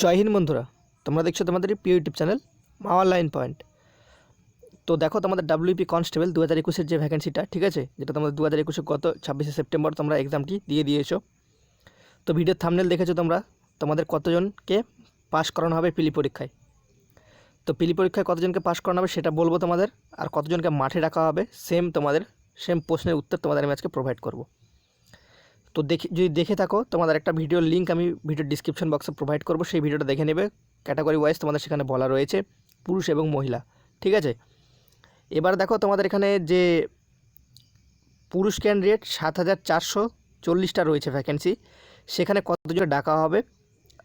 জয় হিন্দ বন্ধুরা, তোমরা দেখছ তোমাদের প্রিয় ইউটিউব চ্যানেল মাওয়ার লাইন পয়েন্ট। তো দেখো তোমাদের ডাব্লিউপি কনস্টেবল দু হাজার একুশের যে ভ্যাকেন্সিটা ঠিক আছে? যেটা তোমাদের দু হাজার একুশে গত ছাব্বিশে সেপ্টেম্বর তোমরা এক্সামটি দিয়ে দিয়েছ। তো ভিডিওর থামনেল দেখেছ তোমরা? তোমাদের কতজনকে পাস করানো হবে পিলি পরীক্ষায়? তো পিলি পরীক্ষায় কতজনকে পাস করানো হবে সেটা বলব তোমাদের, আর কতজনকে মাঠে রাখা হবে সেম তোমাদের সেম প্রশ্নের উত্তর তোমাদের আমি আজকে প্রোভাইড করব। তো দেখে, যদি দেখে থাকো, তোমাদের একটা ভিডিওর লিঙ্ক আমি ভিডিওর ডিসক্রিপশন বক্সে প্রোভাইড করব, সেই ভিডিওটা দেখে নেবে। ক্যাটাগরি ওয়াইজ তোমাদের সেখানে বলা রয়েছে, পুরুষ এবং মহিলা, ঠিক আছে? এবার দেখো তোমাদের এখানে যে পুরুষ ক্যান্ডিডেট সাত হাজার চারশো চল্লিশটা রয়েছে ভ্যাকেন্সি সেখানে কতজন ডাকা হবে?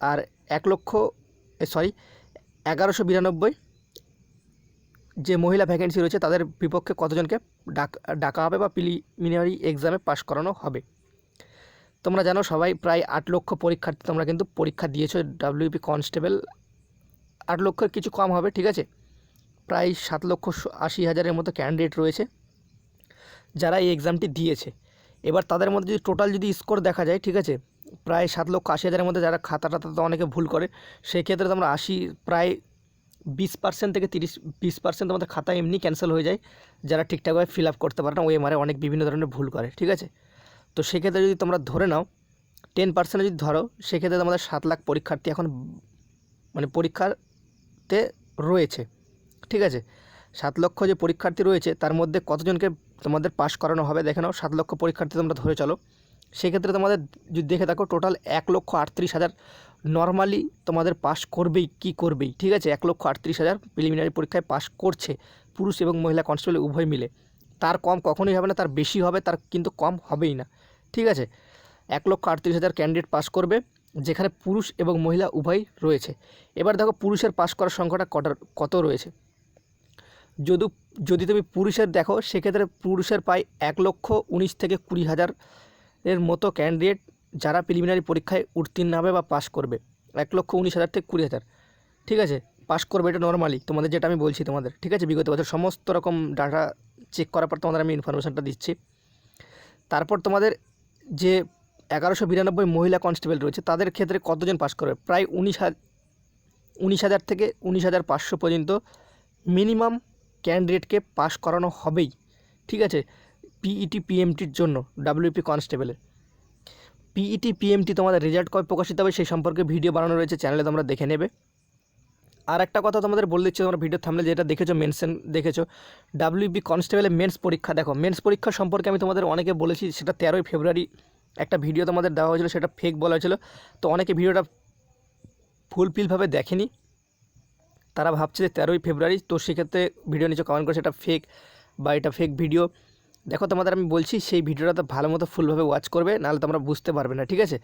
আর এক লক্ষ সরি এগারোশো বিরানব্বই যে মহিলা ভ্যাকেন্সি রয়েছে, তাদের বিপক্ষে কতজনকে ডাক, ডাকা হবে বা প্রিলিমিনারি এক্সামে পাশ করানো হবে? তোমরা জানো সবাই প্রায় আট লক্ষ পরীক্ষার্থী তোমরা কিন্তু পরীক্ষা দিয়েছ ডাব্লিউপি কনস্টেবল আট লক্ষের কিছু কম হবে, ঠিক আছে? প্রায় সাত লক্ষ আশি হাজারের মতো ক্যান্ডিডেট রয়েছে, যারা এই এক্সামটি দিয়েছে। এবার তাদের মধ্যে যদি টোটাল যদি স্কোর দেখা যায়, ঠিক আছে? প্রায় সাত লক্ষ আশি হাজারের মধ্যে যারা খাতা টাতা তো অনেকে ভুল করে সেই ক্ষেত্রে তোমরা আশি, প্রায় বিশ পার্সেন্ট থেকে তিরিশ, বিশ পার্সেন্ট তোমাদের খাতা এমনি ক্যান্সেল হয়ে যায়, যারা ঠিকঠাকভাবে ফিল আপ করতে পারে না, ওই এমআরে অনেক বিভিন্ন ধরনের ভুল করে, ঠিক আছে? তো সেক্ষেত্রে যদি তোমরা ধরে নাও টেন পার্সেন্ট যদি ধরো, সেক্ষেত্রে তোমাদের সাত লাখ পরীক্ষার্থী এখন মানে পরীক্ষাতে রয়েছে, ঠিক আছে? সাত লক্ষ যে পরীক্ষার্থী রয়েছে, তার মধ্যে কতজনকে তোমাদের পাশ করানো হবে দেখে নাও, সাত লক্ষ পরীক্ষার্থী তোমরা ধরে চলো। সেক্ষেত্রে তোমাদের যদি দেখে থাকো টোটাল এক লক্ষ আটত্রিশ হাজার নর্মালি তোমাদের পাস করবেই, কি করবেই, ঠিক আছে? এক লক্ষ আটত্রিশ হাজার প্রিলিমিনারি পরীক্ষায় পাস করছে, পুরুষ এবং মহিলা কনস্টেবল উভয় মিলে। তার কম কখনোই হবে না, তার বেশি হবে, তার কিন্তু কম হবেই না। ঠিক আছে? এক লক্ষ আটত্রিশ হাজার ক্যান্ডিডেট পাস করবে, যেখানে পুরুষ এবং মহিলা উভয় রয়েছে। এবার দেখো পুরুষের পাস করার সংখ্যাটা কটার, কত রয়েছে? যদি যদি তুমি পুরুষের দেখো, সেক্ষেত্রে পুরুষের প্রায় এক লক্ষ উনিশ থেকে কুড়ি হাজার এর মতো ক্যান্ডিডেট যারা প্রিলিমিনারি পরীক্ষায় উত্তীর্ণ হবে বা পাস করবে। এক লক্ষ উনিশ হাজার থেকে কুড়ি হাজার। ঠিক আছে? পাস করবে এটা নর্মালি তোমাদের যেটা আমি বলছি তোমাদের। ঠিক আছে? বিগত বছর সমস্ত রকম ডাটা চেক করার পর তোমাদের আমি ইনফরমেশানটা দিচ্ছি। তারপর তোমাদের যে এগারোশো বিরানব্বই মহিলা কনস্টেবল রয়েছে, তাদের ক্ষেত্রে কতজন পাস করবে? প্রায় উনিশ হাজার উনিশ হাজার থেকে উনিশ হাজার পাঁচশো পর্যন্ত মিনিমাম ক্যান্ডিডেটকে পাস করানো হবেই, ঠিক আছে? পিইটি পিএমটির জন্য ডাব্লিউপি কনস্টেবলের পিইটি পিএমটি তোমাদের রেজাল্ট কবে প্রকাশিত হবে সেই সম্পর্কে ভিডিও বানানো রয়েছে চ্যানেলে তোমরা দেখে নেবে। আর একটা কথা তোমাদের বলে দিচ্ছি, তোমরা ভিডিও থামলে যেটা দেখেছ মেনশন দেখেছ ডাব্লিউবি কনস্টেবলের মেন্স পরীক্ষা, দেখো মেন্স পরীক্ষা সম্পর্কে আমি তোমাদের অনেকে বলেছি, সেটা তেরোই ফেব্রুয়ারি একটা ভিডিও তোমাদের দেওয়া হয়েছিল, সেটা ফেক বলা হয়েছিল, তো অনেকে ভিডিওটা ফুলফিলভাবে দেখেনি। তারা ভাবছে যে তেরোই ফেব্রুয়ারি, তো সেক্ষেত্রে ভিডিও নিচে কমেন্ট করে, সেটা ফেক বা এটা ফেক ভিডিও দেখো তোমাদের আমি বলছি, সেই ভিডিওটা তো ভালো মতো ফুলভাবে ওয়াচ করবে, নাহলে তোমরা বুঝতে পারবে না, ঠিক আছে?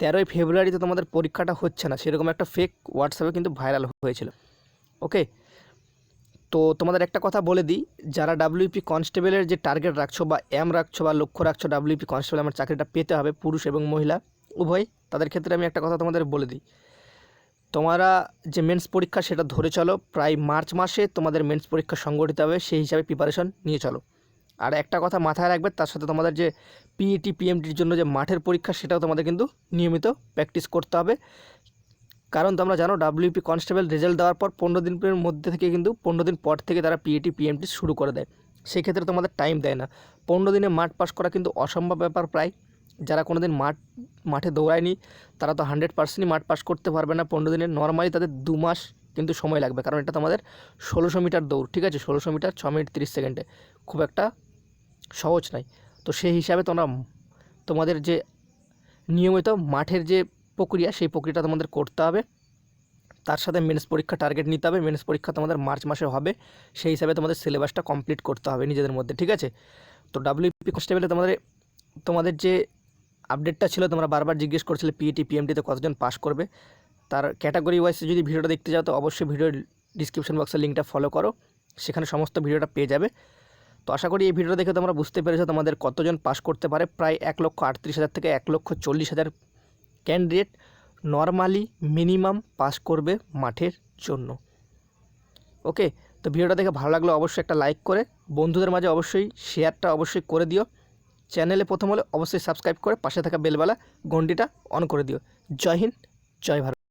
তেরোই ফেব্রুয়ারিতে তোমাদের পরীক্ষাটা হচ্ছে না, সেরকম একটা ফেক হোয়াটসঅ্যাপে কিন্তু ভাইরাল হয়েছিল ওকে তো তোমাদের একটা কথা বলে দিই, যারা ডাব্লিউপি কনস্টেবলের যে টার্গেট রাখছো বা এম রাখছো বা লক্ষ্য রাখছো ডাব্লিউপি কনস্টেবল আমার চাকরিটা পেতে হবে, পুরুষ এবং মহিলা, উভয়, তাদের ক্ষেত্রে আমি একটা কথা তোমাদের বলে দিই। তোমরা যে মেন্স পরীক্ষা সেটা ধরে চলো, প্রায় মার্চ মাসে তোমাদের মেন্স পরীক্ষা সংগঠিত হবে, সেই হিসাবে প্রিপারেশন নিয়ে চলো। আর একটা কথা মাথায় রাখবে, তার সাথে তোমাদের যে পিইটি পিএমটির জন্য যে মাঠের পরীক্ষা, সেটাও তোমাদের কিন্তু নিয়মিত প্র্যাকটিস করতে হবে। কারণ তোমরা জানো ডাব্লিউপি কনস্টেবল রেজাল্ট দেওয়ার পর পনেরো দিনের মধ্যে থেকে কিন্তু পনেরো দিন পর থেকে তারা পিএটি পিএমটি শুরু করে দেয়। সেই ক্ষেত্রে তোমাদের টাইম দেয় না। পনেরো দিনে মাঠ পাস করা কিন্তু অসম্ভব ব্যাপার প্রায়। যারা কোনো দিন মাঠ, মাঠে দৌড়ায়নি, তারা তো হান্ড্রেড পার্সেন্টই মাঠ পাস করতে পারবে না। পনেরো দিনে নর্মালি তাদের দু মাস কিন্তু সময় লাগবে। কারণ এটা তোমাদের ষোলোশো মিটার দৌড়, ঠিক আছে? ষোলোশো মিটার, ছ মিনিট, তিরিশ সেকেন্ডে। খুব একটা সহজ নয় তো সেই হিসাবে তোমরা তোমাদের যে নিয়মিত মাঠের যে প্রক্রিয়া, সেই প্রক্রিয়াটা তোমাদের করতে হবে। তার সাথে মেন্স পরীক্ষা টার্গেট নিতে হবে। মেন্স পরীক্ষা তোমাদের মার্চ মাসে হবে। সেই হিসাবে তোমাদের সিলেবাসটা কমপ্লিট করতে হবে নিজেদের মধ্যে, ঠিক আছে? তো ডাব্লিউপি কনস্টেবলে তোমাদের তোমাদের যে আপডেটটা ছিল, তোমরা বারবার জিজ্ঞেস করছিলে পিইটি পিএমটিতে কতজন পাস করবে। তার ক্যাটাগরি ওয়াইজ যদি ভিডিওটা দেখতে যাও, তো অবশ্যই ভিডিওর ডিসক্রিপশন বক্সের লিঙ্কটা ফলো করো। সেখানে সমস্ত ভিডিওটা পেয়ে যাবে। তো আশা করি এই ভিডিওটা দেখে তোমরা বুঝতে পেরেছ তোমাদের কতজন পাস করতে পারে। প্রায় এক লক্ষ আটত্রিশ হাজার থেকে এক লক্ষ চল্লিশ হাজার ক্যান্ডিডেট নর্মালি মিনিমাম পাস করবে মাঠের জন্য। ওকে তো ভিডিওটা দেখে ভালো লাগলে অবশ্যই একটা লাইক করে, বন্ধুদের মাঝে অবশ্যই শেয়ারটা অবশ্যই করে দিও। চ্যানেলে প্রথম হলে অবশ্যই সাবস্ক্রাইব করে পাশে থাকা বেলবেলা ঘন্টিটা অন করে দিও। জয় হিন্দ, জয় ভারত।